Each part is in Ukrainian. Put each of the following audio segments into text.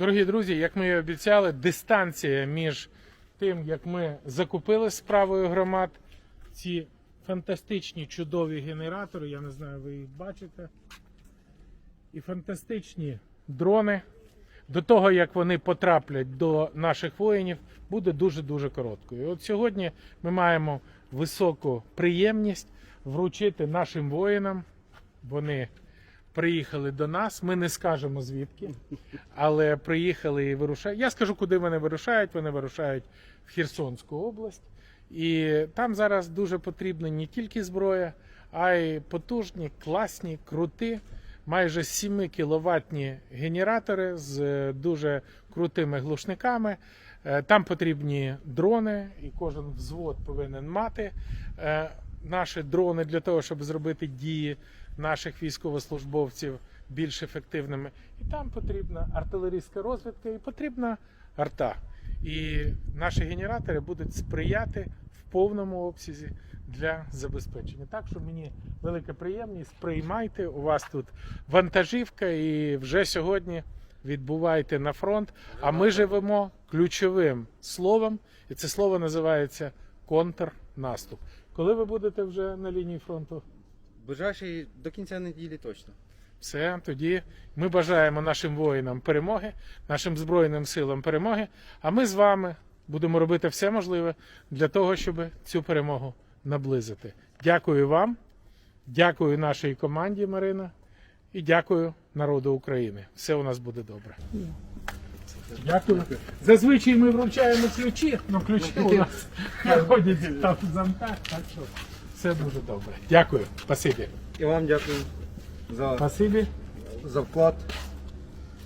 Дорогі друзі, як ми і обіцяли, дистанція між тим, як ми закупили справою громад ці фантастичні чудові генератори, я не знаю, ви їх бачите, і фантастичні дрони. До того, як вони потраплять до наших воїнів, буде дуже-дуже короткою. І от сьогодні ми маємо високу приємність вручити нашим воїнам. Вони приїхали до нас. Ми не скажемо звідки, але приїхали і вирушають. Я скажу, куди вони вирушають. Вони вирушають в Херсонську область. І там зараз дуже потрібна не тільки зброя, а й потужні, класні, круті, майже 7 кіловатні генератори з е, дуже крутими глушниками. Е, Там потрібні дрони, і кожен взвод повинен мати е, наші дрони для того, щоб зробити дії наших військовослужбовців більш ефективними. І там потрібна артилерійська розвідка і потрібна арта. І наші генератори будуть сприяти в повному обсязі для забезпечення. Так що мені велика приємність. Приймайте. У вас тут вантажівка, і вже сьогодні відбувайте на фронт. А ми живемо ключовим словом, і це слово називається контрнаступ. Коли ви будете вже на лінії фронту? Ближайший до кінця неділі точно. Все, тоді ми бажаємо нашим воїнам перемоги, нашим Збройним силам перемоги. А ми з вами будемо робити все можливе для того, щоб цю перемогу наблизити. Дякую вам, дякую нашій команді Марина і дякую народу України. Все у нас буде добре. Дякую. Зазвичай ми вручаємо ключі, але ключі у нас знаходяться там в замках, так що все дуже добре. Дякую. Спасибі. І вам дякую за, Спасибі. за вклад.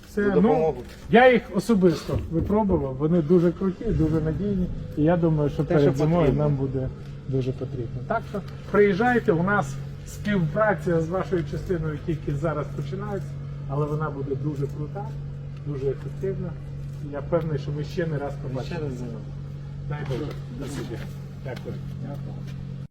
Це, За ну, допомогу. я їх особисто випробував, вони дуже круті, дуже надійні. І я думаю, що перед що зимою потрібно. нам буде дуже потрібно. Так що приїжджайте, у нас співпраця з вашою частиною тільки зараз починається, але вона буде дуже крута, дуже ефективна. Я впевнений, що ми ще не раз побачимо. Ще раз Дай Боже. Спасибі. Дякую. Дякую.